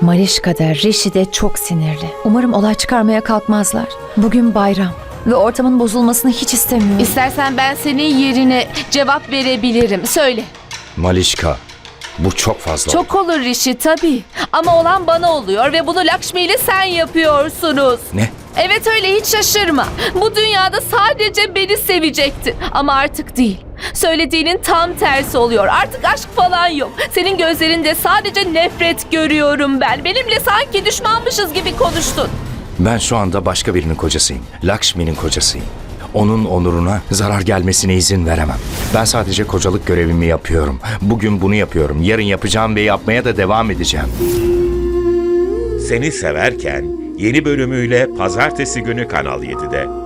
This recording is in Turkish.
Malişka da Rishi de çok sinirli. Umarım olay çıkarmaya kalkmazlar. Bugün bayram ve ortamın bozulmasını hiç istemiyorum. İstersen ben senin yerine cevap verebilirim. Söyle. Malişka, bu çok fazla. Çok olur Rishi tabii. Ama olan bana oluyor ve bunu Lakshmi ile sen yapıyorsunuz. Ne? Evet öyle hiç şaşırma. Bu dünyada sadece beni sevecekti. Ama artık değil. Söylediğinin tam tersi oluyor. Artık aşk falan yok. Senin gözlerinde sadece nefret görüyorum ben. Benimle sanki düşmanmışız gibi konuştun. Ben şu anda başka birinin kocasıyım. Lakshmi'nin kocasıyım. Onun onuruna zarar gelmesine izin veremem. Ben sadece kocalık görevimi yapıyorum. Bugün bunu yapıyorum. Yarın yapacağım ve yapmaya da devam edeceğim. Seni Severken yeni bölümüyle pazartesi günü Kanal 7'de.